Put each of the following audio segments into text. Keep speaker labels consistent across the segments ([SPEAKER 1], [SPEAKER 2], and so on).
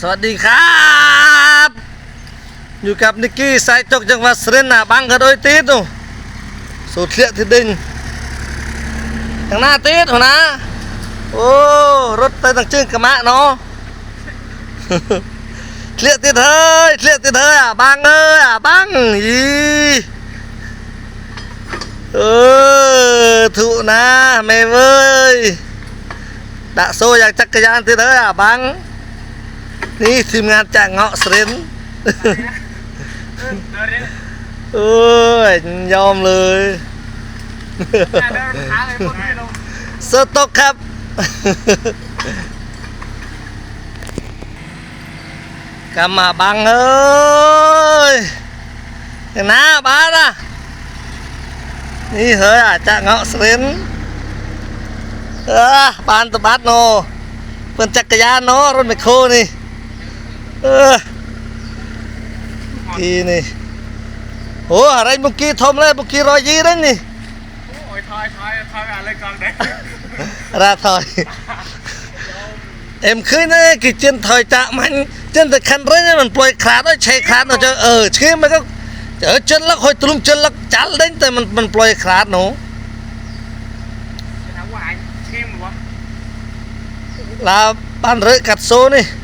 [SPEAKER 1] สวัสดีครับ อยู่กับนิกกี้สายจกจังหวัดสรินนะบังกระโดยตีดนู่สูตรเลี้ยที่ดึงทางหน้าตีดหัวนะโอ้รถไปตั้งชื่อกระมะเนาะเลี้ยติดเฮ้ยเลี้ยติดเฮ้ยอะบังเอ้ยอะบังอีเออถูนะแม่เว้ยดะโซอยากจักรยานติดเฮ้ยอะบัง นี่ทีมงานจากเงาะสรินทร์โอ้ยยอมเลยสต๊อกครับกำมาบังเอ้ยอย่างน้าบ้านอะนี่เฮ้ยอาจจะเงาะสรินทร์เออบ้านตะบัดโนเป็นจักรยานเนาะรถไมคโครนี่ เออกีนี่โอ้อะไรเมื่อกี้ทมเลยเมื่อกี้รอยยีนั่นนี่
[SPEAKER 2] โอ้ยทอยทอยทอยอะไรกองเด็ก
[SPEAKER 1] ra thôi em khơi nó cái chân thời chạ mạnh chân thì khăn đấy nhưng mình ploi khá đó chạy khá nó cho ờ chứ mà có ở chân lắc hồi tùm chân lắc chán đến tại mình mình ploi khá nó
[SPEAKER 2] ถามว่าอันเข้มวะ
[SPEAKER 1] là ban rưỡi cắt số này
[SPEAKER 2] บังคับนี่แบบเทิร์นเลย
[SPEAKER 1] ừ số dư chẳng chắc cái gian nhố ừ dám nè mẹ ơi nè hơi kì nè băng à nè băng nè chẳng họ srên người ta cho นั่นช่วงเก็บการเ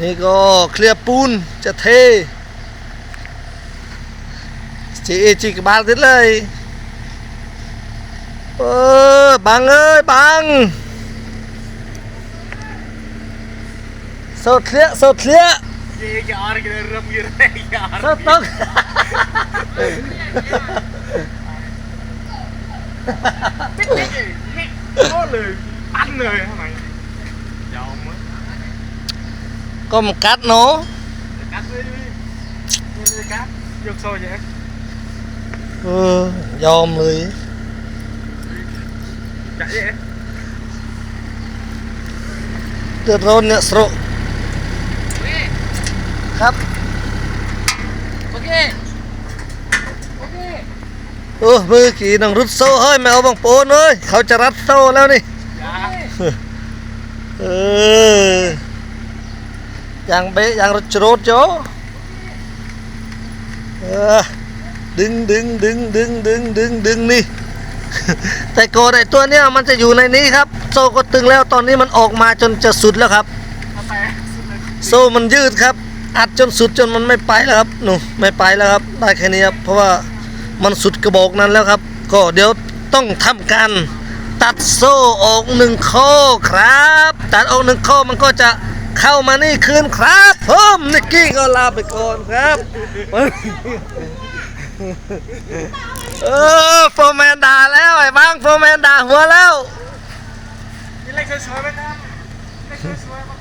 [SPEAKER 1] นี่ก็เคลียร์ปูนจะเทจีจีกบาลทิศเลยเออบังเอ้ยบังสดเคลียสดเคลียส
[SPEAKER 2] ดตกปิดเล
[SPEAKER 1] ยนี่ก็
[SPEAKER 2] เลยปั้นเลยทำไม
[SPEAKER 1] có một cát nó
[SPEAKER 2] กัดเลยนี่เลยกัดยกโซ่ใช่ไหม
[SPEAKER 1] ừ, dòm rồi
[SPEAKER 2] จัดยัง
[SPEAKER 1] Tuyệt rôn nhựa sro ครับ
[SPEAKER 2] โอเคโอเค
[SPEAKER 1] เออมือกี่นังรุดโซ่เฮ้ ยไม่เอางเอ้ยเขาจะรัดโซ่แล้วนี่
[SPEAKER 2] ยา
[SPEAKER 1] งเบะอย่างรถจรดโจอดึงดึงดึงดึงดึงดึงดึงนี่ แต่โกดไอตัวเนี้ยมันจะอยู่ในนี้ครับ โซ่ก็ตึงแล้วตอนนี้มันออกมาจนจะสุดแล้วครับ โซ่มันยืดครับ อัดจนสุดจนมันไม่ไปแล้วครับหนูไม่ไปแล้วครับ ได้แค่นี้ครับเพราะว่ามันสุดกระบอกนั้นแล้วครับ ก็เดี๋ยวต้องทำการตัดโซ่ออกหนึ่งข้อครับ ตัดออกหนึ่งข้อมันก็จะ เข้ามานี่คืนครับผมนิกกี้ก็ลาไปก่อนครับ เออโฟร์แมนด่าแล้วไอ้บ้างโฟร์แมนด่าหัวแล้ว
[SPEAKER 2] มีเล็กสวยๆไหมครับเล็กสวยๆมาก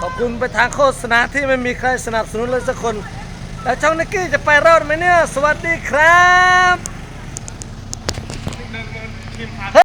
[SPEAKER 1] ขอบคุณไปทางโฆษณาที่ไม่มีใครสนับสนุนเลยสักคน แล้วช่องนิกกี้จะไปรอดไหมเนี่ย สวัสดีครับ
[SPEAKER 2] ๆเดินๆทีมผ่าน